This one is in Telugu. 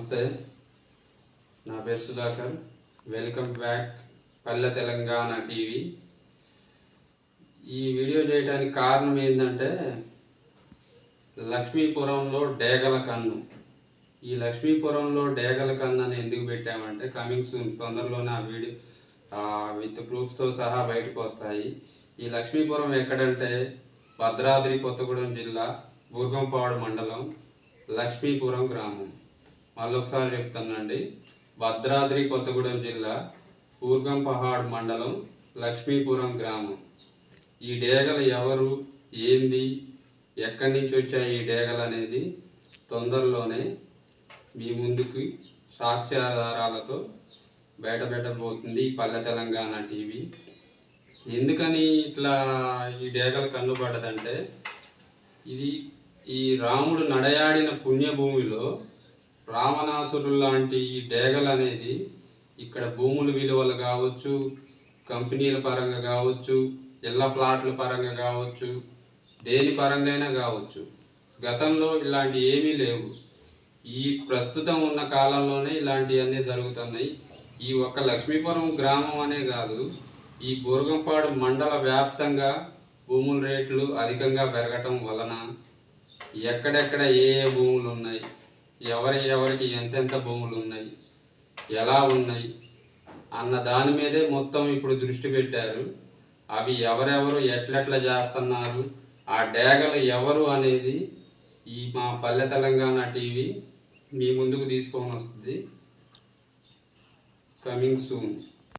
నమస్తే. నా పేరు సుధాకర్. వెల్కమ్ బ్యాక్ పల్లె తెలంగాణ టీవీ. ఈ వీడియో చేయడానికి కారణం ఏంటంటే లక్ష్మీపురంలో డేగల కన్ను. ఈ లక్ష్మీపురంలో డేగల కన్ను అని ఎందుకు పెట్టామంటే కమింగ్ సూన్ తొందరలోనే ఆ వీడియో విత్ ప్రూఫ్స్తో సహా బయటకు వస్తాయి. ఈ లక్ష్మీపురం ఎక్కడంటే భద్రాద్రి కొత్తగూడెం జిల్లా బుర్గంపాడు మండలం లక్ష్మీపురం గ్రామం. మళ్ళొకసారి చెప్తానండి. భద్రాద్రి కొత్తగూడెం జిల్లా ఊర్గంపహాడ్ మండలం లక్ష్మీపురం గ్రామం. ఈ డేగలు ఎవరు ఏంది ఎక్కడి నుంచి వచ్చాయి ఈ డేగలు అనేది తొందరలోనే మీ ముందుకి సాక్ష్యాధారాలతో బయటపెట్టబోతుంది ఈ పల్లె తెలంగాణ టీవీ. ఎందుకని ఇట్లా ఈ డేగలు కన్నుపడ్డదంటే ఇది ఈ రాముడు నడయాడిన పుణ్యభూమిలో రావణాసురుడు లాంటి ఈ డేగలు అనేది ఇక్కడ భూముల విలువలు కావచ్చు కంపెనీల పరంగా కావచ్చు ఇళ్ళ ప్లాట్ల పరంగా కావచ్చు దేని పరంగా కావచ్చు. గతంలో ఇలాంటి ఏమీ లేవు. ఈ ప్రస్తుతం ఉన్న కాలంలోనే ఇలాంటివన్నీ జరుగుతున్నాయి. ఈ ఒక్క లక్ష్మీపురం గ్రామం అనే కాదు ఈ బోర్గంపాడు మండల వ్యాప్తంగా భూముల రేట్లు అధికంగా పెరగటం వలన ఎక్కడెక్కడ ఏ ఏ భూములు ఉన్నాయి ఎవరి ఎవరికి ఎంతెంత భూములు ఉన్నాయి? ఎలా ఉన్నాయి? అన్న దాని మీదే మొత్తం ఇప్పుడు దృష్టి పెట్టారు. అవి ఎవరెవరు ఎట్లెట్లా చేస్తున్నారు? ఆ డేగలు ఎవరు అనేది ఈ మా పల్లె తెలంగాణ టీవీ మీ ముందుకు తీసుకొని వస్తుంది. Coming soon